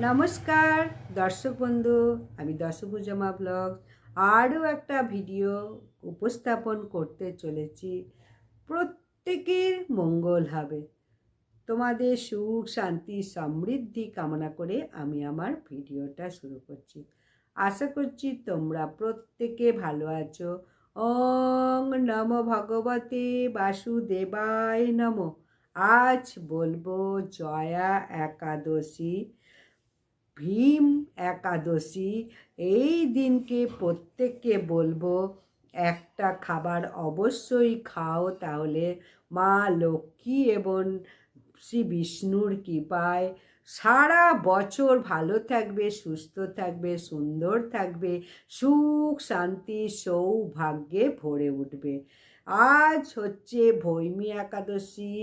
নমস্কার, দর্শক বন্ধু, আমি দশভুজমা ব্লগ। আরও একটা ভিডিও উপস্থাপন করতে চলেছি। প্রত্যেকের মঙ্গল হবে। তোমাদের সুখ, শান্তি, সমৃদ্ধি কামনা করে আমি আমার ভিডিওটা শুরু করছি। আশা করছি তোমরা প্রত্যেকে ভালো আছো। ওং নম ভগবতে বাসুদেবায় নম। আজ বলব জয়া একাদশী। ভীম একাদশী, এই দিনকে প্রত্যেককে বলব, একটা খাবার অবশ্যই খাও, তাহলে মা লক্ষ্মী এবং শ্রী বিষ্ণুর কৃপায় সারা বছর ভালো থাকবে, সুস্থ থাকবে, সুন্দর থাকবে, সুখ, শান্তি, সৌভাগ্যে ভরে উঠবে। আজ হচ্ছে ভৈমী একাদশী।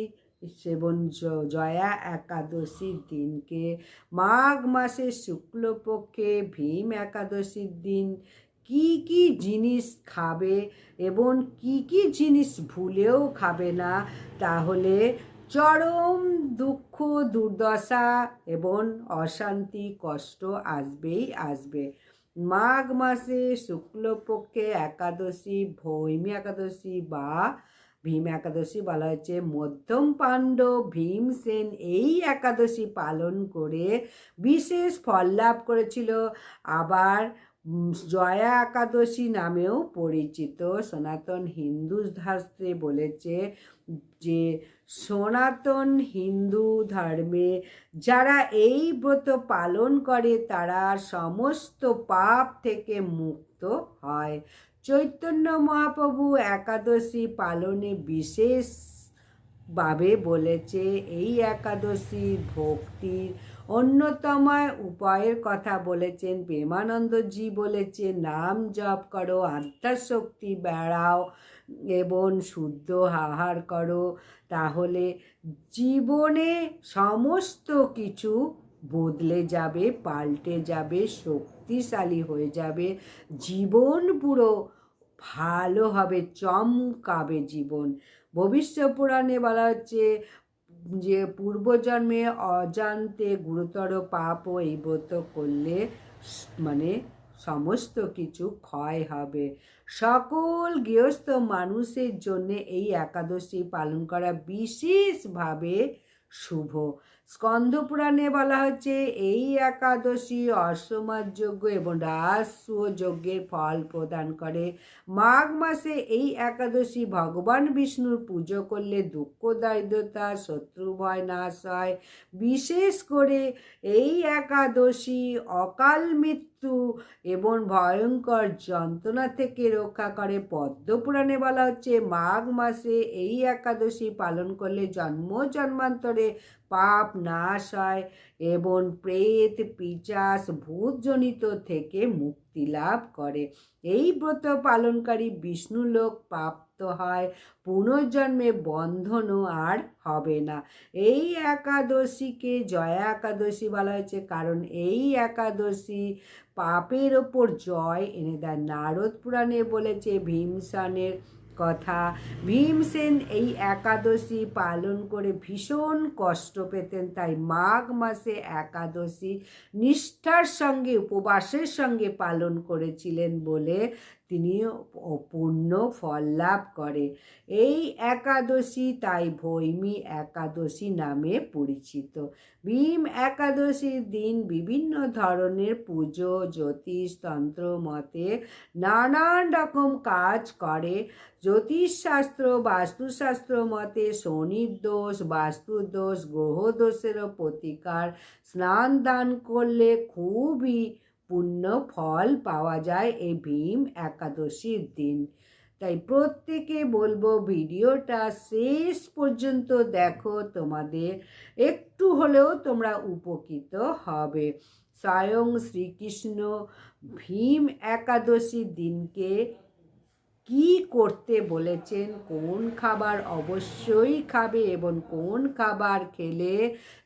সেবন জয়া একাদশীর দিনকে। মাঘ মাসের শুক্লপক্ষে ভীম একাদশীর দিন। কি কি জিনিস খাবে এবং কি কি জিনিস ভুলেও খাবে না, তাহলে চরম দুঃখ, দুর্দশা এবং অশান্তি, কষ্ট আসবেই আসবে। মাঘ মাসে শুক্লপক্ষে একাদশী, ভৈমী একাদশী বা ভীম একাদশী বলা হচ্ছে মধ্যম পাণ্ডব ভীমসেন এই একাদশী পালন করে বিশেষ ফল লাভ করেছিল। আবার জয়া একাদশী নামেও পরিচিত। সনাতন হিন্দু শাস্ত্রে বলেছে যে, সনাতন হিন্দু ধর্মে যারা এই ব্রত পালন করে তারা সমস্ত পাপ থেকে মুক্ত হয়। চৈতন্য মহাপ্রভু একাদশী পালনে বিশেষ ভাবে বলেছে, এই একাদশী ভক্তির অন্যতম উপায়ের কথা বলেছেন। প্রেমানন্দজি বলেছে, নাম জপ করো, আত্মাশক্তি বেড়াও এবং শুদ্ধ আহার করো। তাহলে জীবনে সমস্ত কিছু বদলে যাবে, পাল্টে যাবে, শক্তিশালী হয়ে যাবে। জীবন পুরো ভালো হবে, চমকাবে জীবন। ভবিষ্য পুরাণে বলা হচ্ছে যে, পূর্বজন্মে অজান্তে গুরুতর পাপও এই ব্রত করলে মানে সমস্ত কিছু ক্ষয় হবে। সকল গৃহস্থ মানুষের জন্য এই একাদশী পালন করা বিশেষভাবে শুভ। স্কন্দ পুরাণে বলা হচ্ছে, এই একাদশী অসমাজ যজ্ঞ এবং রাজস্ব যজ্ঞের ফল প্রদান করে। মাঘ মাসে এই একাদশী ভগবান বিষ্ণুর পুজো করলে দুঃখ, দারিদ্রতা, শত্রু ভয় নাশ হয়। বিশেষ করে এই একাদশী অকাল মৃত্যু এবং ভয়ঙ্কর যন্ত্রণা থেকে রক্ষা করে। পদ্মপুরাণে বলা হচ্ছে, মাঘ মাসে এই একাদশী পালন করলে জন্ম, জন্মান্তরে পাপ নাশ হয় এবং প্রেত, পিচাস, ভূতজনিত থেকে মুক্তি লাভ করে। এই ব্রত পালনকারী বিষ্ণুলোক প্রাপ্ত হয়, পুনর্জন্মে বন্ধনও আর হবে না। এই একাদশীকে জয়া একাদশী বলা হয়েছে, কারণ এই একাদশী পাপের ওপর জয় এনে দেয়। নারদ পুরাণে বলেছে, ভীমসেনের কথা। ভীমসেন এই একাদশী পালন করে ভীষণ কষ্ট পেতেন, তাই মাঘ মাসে একাদশী নিষ্ঠার সঙ্গে, উপবাসের সঙ্গে পালন করেছিলেন বলে তিনি পূর্ণ ফল লাভ করে। এই একাদশী তাই ভৈমী একাদশী নামে পরিচিত। ভীম একাদশীর দিন বিভিন্ন ধরনের পুজো, জ্যোতিষ তন্ত্র মতে নানান রকম কাজ করে। জ্যোতিষশাস্ত্র, বাস্তুশাস্ত্র মতে শনির দোষ বাস্তুর দোষ, গ্রহ দোষেরও প্রতিকার। স্নান দান করলে খুবই পুণ্য ফল পাওয়া যায় এই ভীম একাদশীর দিন। তাই প্রত্যেকে বলব ভিডিওটা শেষ পর্যন্ত দেখো, তোমাদের একটু হলেও তোমরা উপকৃত হবে। স্বয়ং শ্রীকৃষ্ণ ভীম একাদশীর দিনকে কি করতে বলেছেন? কোন খাবার অবশ্যই খাবে এবং কোন খাবার খেলে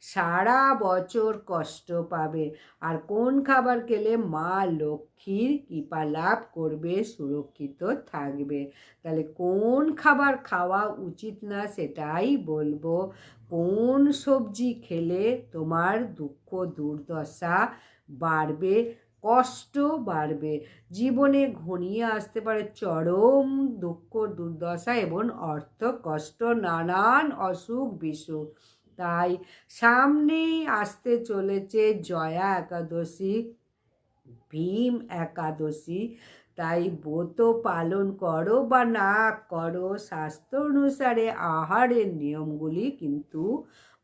সারা বছর কষ্ট পাবে? আর কোন খাবার খেলে মা লক্ষ্মীর কৃপা লাভ করবে, সুরক্ষিত থাকবে? তাহলে কোন খাবার খাওয়া উচিত না সেটাই বলব। কোন সবজি খেলে তোমার দুঃখ, দুর্দশা বাড়বে? কষ্ট বাড়বে। জীবনে ঘনিয়ে আসতে পারে চরম দুঃখ, দুর্দশা এবং অর্থ কষ্ট, নানান অসুখ, বিসুখ। তাই সামনেই আসতে চলেছে জয়া একাদশী, ভীম একাদশী। তাই ব্রত পালন করো বা না করো, স্বাস্থ্য অনুসারে আহারের নিয়মগুলি কিন্তু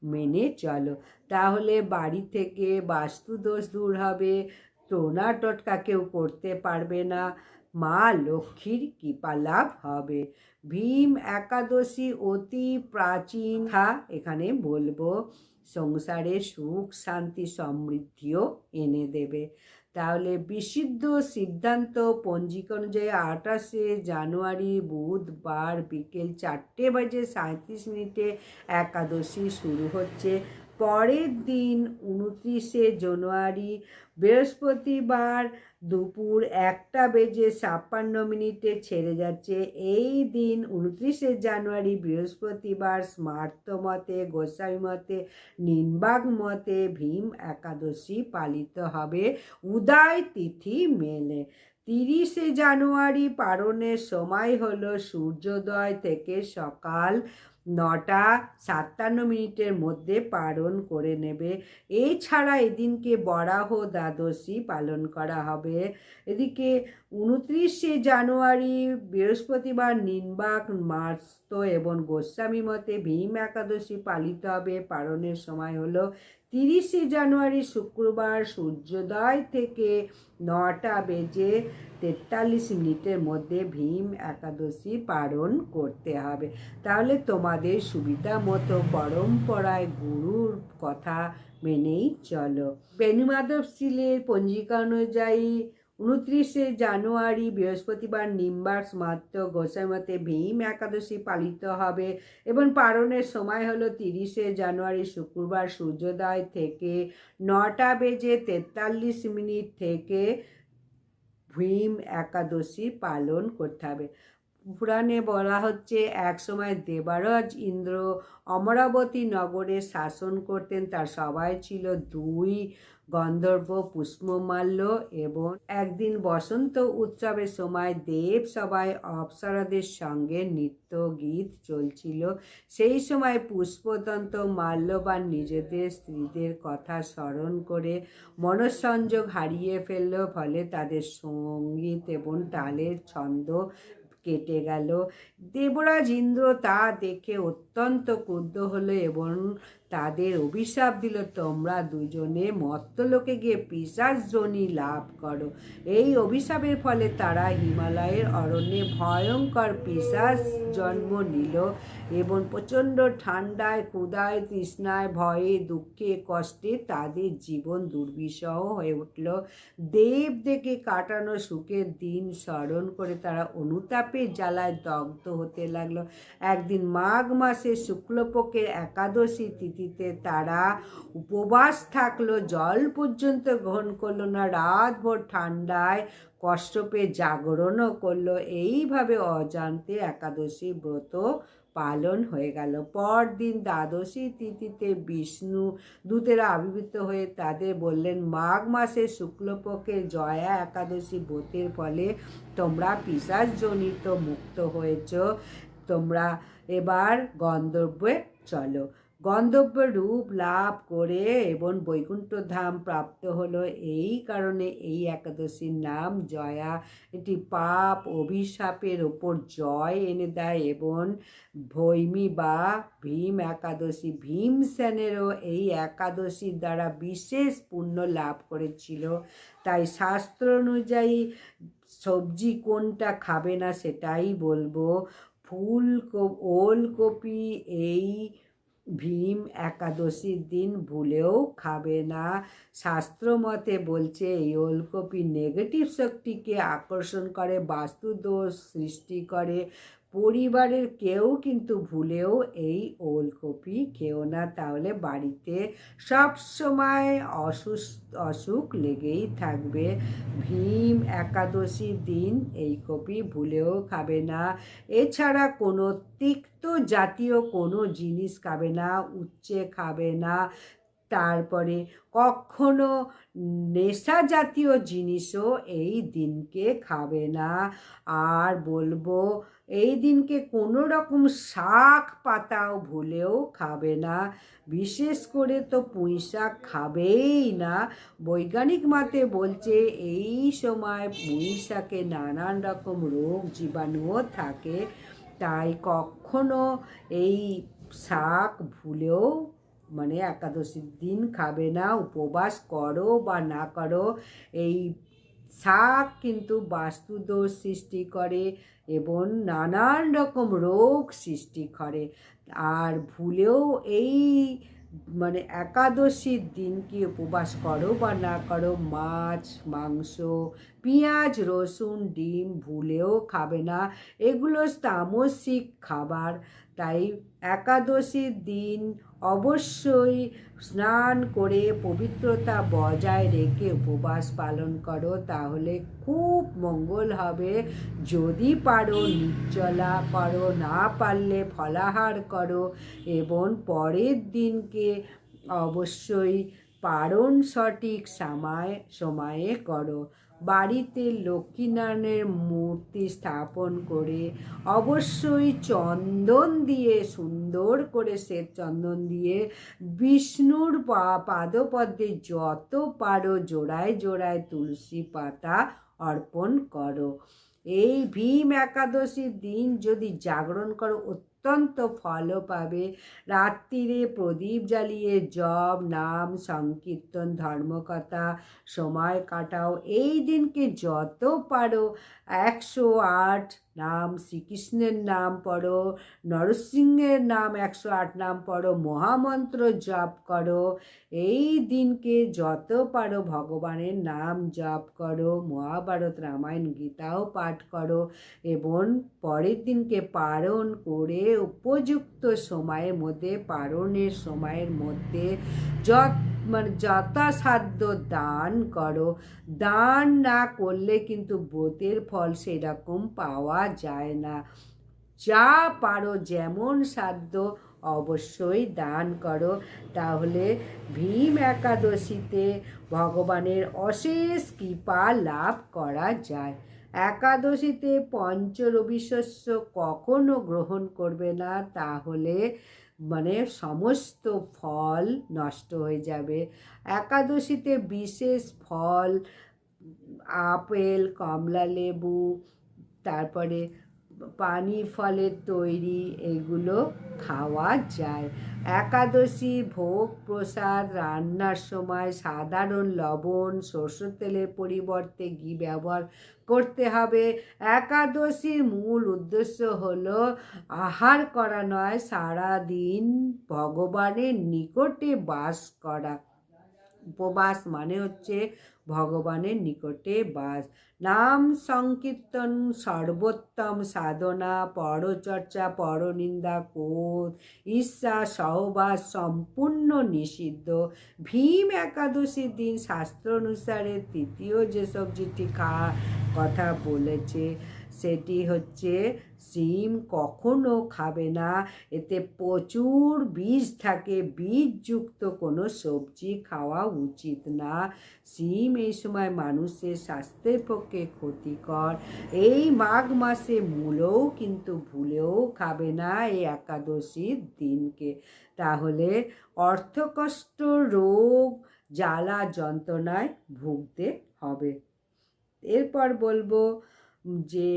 মেনে চলো। তাহলে বাড়ি থেকে বাস্তুদোষ দূর হবে টোনা টটকা কেউ করতে পারবে না। মা লক্ষ্মীর কৃপা লাভ হবে। ভীম একাদশী অতি প্রাচীন। থা এখানে বলব। সংসারে সুখ, শান্তি, সমৃদ্ধিও এনে দেবে। তাহলে বিশুদ্ধ সিদ্ধান্ত পঞ্জিকা অনুযায়ী আঠাশে জানুয়ারি বুধবার বিকেল চারটে বাজে সাঁত্রিশ মিনিটে একাদশী শুরু হচ্ছে। পরের দিন উনত্রিশে জানুয়ারি বৃহস্পতিবার দুপুর একটা বেজে ছাপ্পান্ন মিনিটে ছেড়ে যাচ্ছে। এই দিন উনত্রিশে জানুয়ারি বৃহস্পতিবার স্মার্ত মতে গোসাই মতে নিম্বাগ মতে ভীম একাদশী পালিত হবে। উদয় তিথি মেলে। তিরিশে জানুয়ারি পালনের সময় হলো সূর্যোদয় থেকে সকাল নটা সাতান্ন মিনিটের মধ্যে পালন করে নেবে। এছাড়া এদিনকে বরাহ দ্বাদশী পালন করা হবে। এদিকে উনত্রিশে জানুয়ারি বৃহস্পতিবার নিনবাক মার্স্ত এবং গোস্বামী মতে ভীম একাদশী পালিত হবে। পালনের সময় হলো তিরিশে জানুয়ারি শুক্রবার সূর্যোদয় থেকে নটা বেজে তেতাল্লিশ মিনিটের মধ্যে ভীম একাদশী পালন করতে হবে। তাহলে তোমাদের সুবিধা মতো পরম্পরায় গুরুর কথা মেনেই চলো। বেণুমাধব শিলের পঞ্জিকা অনুযায়ী উনত্রিশে জানুয়ারি বৃহস্পতিবার নিম্বার্স মাত্র গোসাইমতে ভীম একাদশী পালিত হবে এবং পালনের সময় হলো তিরিশে জানুয়ারি শুক্রবার সূর্যোদয় থেকে নটা বেজে তেতাল্লিশ মিনিট থেকে ভীম একাদশী পালন করতে হবে। পুরাণে বলা হচ্ছে, এক সময় দেবারজ ইন্দ্র অমরাবতী নগরে শাসন করতেন। তার সবাই ছিল দুই গন্ধর্ব পুষ্পমাল্য এবং একদিন বসন্ত উৎসবের সময় দেব সবাই অপ্সরাদের সঙ্গে নৃত্য গীত চলছিল। সেই সময় পুষ্পতন্ত্র মাল্যবান নিজেদের স্ত্রীদের কথা স্মরণ করে মনঃসংযোগ হারিয়ে ফেলল, ফলে তাদের সংগীত এবং তালের ছন্দ কেটে গেল। দেবরাজ ইন্দ্র তা দেখে অত্যন্ত ক্রুদ্ধ হলো এবং তাদের অভিশাপ দিল, তোমরা দুজনে মত্তলোকে গিয়ে পিসাস জনি লাভ করো। এই অভিশাপের ফলে তারা হিমালয়ের অরণ্যে ভয়ঙ্কর পিসাস জন্ম নিল এবং প্রচণ্ড ঠান্ডায় ক্ষুদায় তৃষ্ণায়, ভয়ে, দুঃখে, কষ্টে তাদের জীবন দুর্বিষহ হয়ে উঠল। দেব দেখে কাটানো সুখের দিন স্মরণ করে তারা অনুতাপের জ্বালায় দগ্ধ হতে লাগল। একদিন মাঘ মাসে শুক্লপক্ষের একাদশী তিথিতে তারা উপবাস থাকল, জল পর্যন্ত গ্রহণ করল না, রাতভর ঠান্ডায় কষ্ট পেয়ে জাগরণও করল। এইভাবে অজান্তে একাদশী ব্রত পালন হয়ে গেল। পরদিন দ্বাদশী তিথিতে বিষ্ণু দূতেরা আবির্ভূত হয়ে তাদের বললেন, মাঘ মাসে শুক্লপক্ষের জয়া একাদশী ব্রতের ফলে তোমরা পিসাসজনিত মুক্ত হয়েছ। তোমরা এবার গন্ধর্বে চলো। গন্ধর্ব রূপ লাভ করে এবং বৈকুণ্ঠ ধাম প্রাপ্ত হলো। এই কারণে এই একাদশীর নাম জয়া। এটি পাপ অভিশাপের ওপর জয় এনে দেয় এবং ভৈমী বা ভীম একাদশী ভীমসেনেরও এই একাদশীর দ্বারা বিশেষ পুণ্য লাভ করেছিল। তাই শাস্ত্র অনুযায়ী সবজি কোনটা খাবে না সেটাই বলব। ফুল ওলকপি এই ভীম একাদশীর দিন ভুলেও খাবে না। শাস্ত্র মতে বলছে, এই ওলকপি নেগেটিভ শক্তিকে আকর্ষণ করে, বাস্তুদোষ সৃষ্টি করে। পরিবারের কেউ কিন্তু ভুলেও এই ওলকপি খেও না। তাহলে বাড়িতে সব সময় অসুস্থ অসুখ লেগেই থাকবে। ভীম একাদশীর দিন এই কপি ভুলেও খাবে না। এছাড়া কোনো তিক্ত জাতীয় কোনো জিনিস খাবে না উচ্চে খাবে না। তারপরে কখনো নেশা জাতীয় জিনিসও এই দিনকে খাবে না। আর বলব, এই দিনকে কোনো রকম শাক পাতাও ভুলেও খাবে না। বিশেষ করে তো পুঁই শাক খাবেই না। বৈজ্ঞানিক মতে বলছে, এই সময় পুঁই শাকে নানান রকম রোগ জীবাণুও থাকে। তাই কখনো এই শাক ভুলেও মানে একাদশীর দিন খাবে না, উপবাস করো বা না করো, এই শাক কিন্তু বাস্তুদোষ সৃষ্টি করে এবং নানান রকম রোগ সৃষ্টি করে। আর ভুলেও এই মানে একাদশীর দিন কি উপবাস করো বা না করো, মাছ, মাংস, পেঁয়াজ, রসুন, ডিম ভুলেও খাবে না, এগুলো তামসিক খাবার। তাই একাদশীর দিন অবশ্যই স্নান করে পবিত্রতা বজায় রেখে উপবাস পালন করো, তাহলে খুব মঙ্গল হবে। যদি পারো, নির্জলা করো, না পারলে ফলাহার করো এবং পরের দিনকে অবশ্যই পারণ সঠিক সময়, সময়ে করো। বাড়িতে লক্ষ্মীনারায়ণের মূর্তি স্থাপন করে অবশ্যই চন্দন দিয়ে সুন্দর করে শ্বেত চন্দন দিয়ে বিষ্ণুর পাদপদ্মে যত পারো জোড়ায় জোড়ায় তুলসী পাতা অর্পণ করো। এই ভীম একাদশীর দিন যদি জাগরণ করো অত্যন্ত ফলও পাবে। রাত্রিরে প্রদীপ জ্বালিয়ে জব নাম, সংকীর্তন, ধর্মকথা, সময় কাটাও। এই দিনকে যত পারো, একশো আট নাম শ্রীকৃষ্ণের নাম পড়ো, নরসিংহের নাম একশো আট নাম পড়ো, মহামন্ত্র জপ করো। এই দিনকে যত পারো, ভগবানের নাম জপ করো, মহাভারত রামায়ণ গীতাও পাঠ করো এবং পরের দিনকে পালন করে উপযুক্ত সময়ের মধ্যে, পারণের সময়ের মধ্যে যত মানে যথাসাধ্য দান করো। দান না করলে কিন্তু ব্রতের ফল সেরকম পাওয়া যায় না। যা পারো, যেমন সাধ্য অবশ্যই দান করো। তাহলে ভীম একাদশীতে ভগবানের অশেষ কৃপা লাভ করা যায়। একাদশীতে পঞ্চরবিশস্য কখনো গ্রহণ করবে না, তাহলে মানে সমস্ত ফল নষ্ট হয়ে যাবে। একাদশীতে বিশেষ ফল, আপেল কমলা লেবু তারপরে পানি ফলের তৈরি এগুলো খাওয়া যায়। একাদশী ভোগ প্রসাদ রান্নার সময় সাধারণ লবণ, সরষের তেলের পরিবর্তে ঘি ব্যবহার করতে হবে। একাদশীর মূল উদ্দেশ্য হলো আহার করা নয় সারা দিন ভগবানের নিকটে বাস করা। উপবাস মানে হচ্ছে ভগবানের নিকটে বাস। নাম সংকীর্তন সর্বোত্তম সাধনা, পরচর্চা, পরনিন্দা কোধ ঈর্ষা, সহবাস সম্পূর্ণ নিষিদ্ধ। ভীম একাদশীর দিন শাস্ত্র অনুসারে তৃতীয় যেসব যেটি খা কথা বলেছে সেটি হচ্ছে সিম কখনো খাবে না। এতে প্রচুর বীজ থাকে। বীজযুক্ত কোনো সবজি খাওয়া উচিত না। সিম এই সময় মানুষের স্বাস্থ্যের পক্ষে ক্ষতিকর। এই মাঘ মাসে মূলও কিন্তু ভুলেও খাবে না এই একাদশীর দিনকে। তাহলে অর্থকষ্ট, রোগ, জ্বালা যন্ত্রণায় ভুগতে হবে। এরপর বলব যে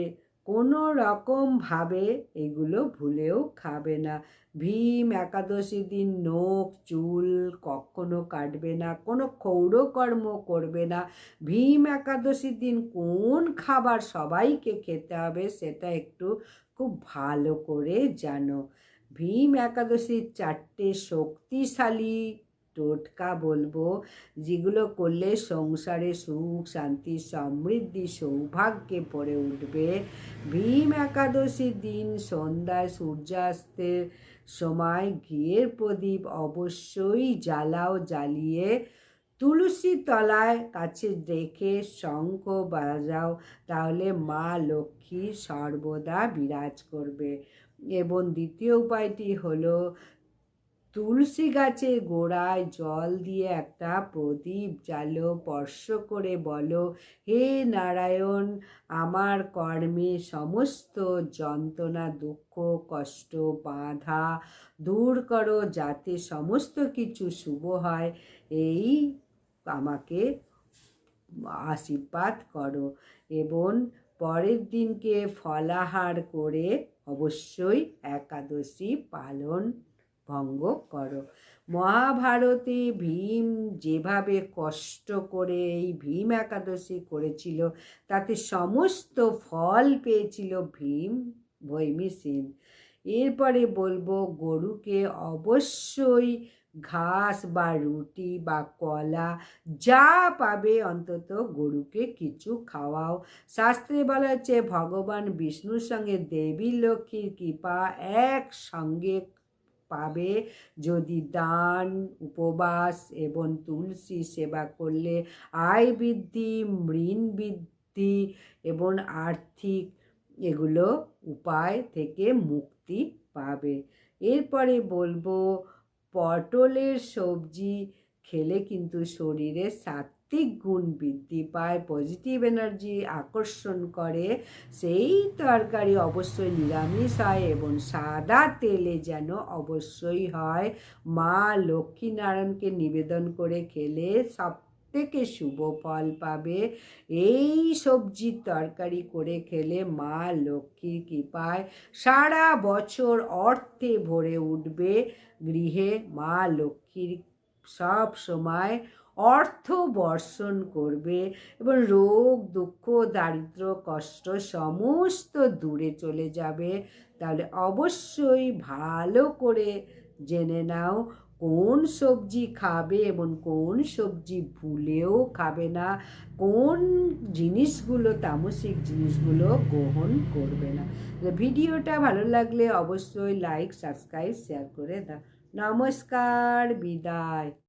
কোনো রকমভাবে এগুলো ভুলেও খাবে না। ভীম, একাদশী দিন, নখ, চুল কখনো কাটবে না, কোনো ক্ষৌরকর্ম করবে না। ভীম একাদশীর দিন কোন খাবার সবাইকে খেতে হবে সেটা একটু খুব ভালো করে জানো। ভীম, একাদশীর চারটে শক্তিশালী টোটকা বলব, যেগুলো করলে সংসারে সুখ, শান্তি, সমৃদ্ধি, সৌভাগ্যে পড়ে উঠবে। ভীম একাদশীর দিন, সন্ধ্যায় সূর্যাস্তের সময় ঘিয়ের প্রদীপ অবশ্যই জ্বালাও, জ্বালিয়ে তুলসী তলায় কাছে রেখে শঙ্খ বাজাও, তাহলে মা লক্ষ্মী সর্বদা বিরাজ করবে। এবং দ্বিতীয় উপায়টি হলো তুলসী গাছের গোড়ায় জল দিয়ে একটা প্রদীপ জ্বালো, স্পর্শ করে বলো, হে নারায়ণ, আমার কর্মে সমস্ত যন্ত্রণা, দুঃখ, কষ্ট, বাধা দূর করো যাতে সমস্ত কিছু শুভ হয়। এই আমাকে আশীর্বাদ করো এবং পরের দিনকে ফলাহার করে অবশ্যই একাদশী পালন ভঙ্গ করো। মহাভারতে ভীম যেভাবে কষ্ট করে এই ভীম একাদশী করেছিল, তাতে সমস্ত ফল পেয়েছিল ভীম ভৈমিসীন এরপরে বলব, গরুকে অবশ্যই ঘাস বা রুটি বা কলা যা পাবে অন্তত গরুকে কিছু খাওয়াও। শাস্ত্রে বলা হচ্ছে, ভগবান বিষ্ণুর সঙ্গে দেবী লক্ষ্মীর কৃপা একসঙ্গে পাবে। যদি দান, উপবাস এবং তুলসী সেবা করলে আয় বৃদ্ধি, মৃণ বৃদ্ধি এবং আর্থিক এগুলো উপায় থেকে মুক্তি পাবে। এরপরে বলব, পটলের সবজি খেলে কিন্তু শরীরে সাত্ত্বিক গুণ বৃদ্ধি পায় পজিটিভ এনার্জি আকর্ষণ করে, সেই তরকারি অবশ্যই নিরামিষ হয় এবং সাদা তেলে যেন অবশ্যই হয়। মা লক্ষ্মীনারায়ণকে নিবেদন করে খেলে সব থেকে শুভ ফল পাবে। এই সবজির তরকারি করে খেলে মা লক্ষ্মীর কৃপায় সারা বছর অর্থে ভরে উঠবে। গৃহে মা লক্ষ্মীর সব সময় অর্থ বর্ষণ করবে এবং রোগ, দুঃখ, দারিদ্র, কষ্ট সমস্ত দূরে চলে যাবে। তাহলে অবশ্যই ভালো করে জেনে নাও কোন সবজি খাবে এবং কোন সবজি ভুলেও খাবে না। কোন জিনিসগুলো, তামসিক জিনিসগুলো গ্রহণ করবে না। ভিডিওটা ভালো লাগলে অবশ্যই লাইক, সাবস্ক্রাইব, শেয়ার করে দাও। নমস্কার, বিদায়।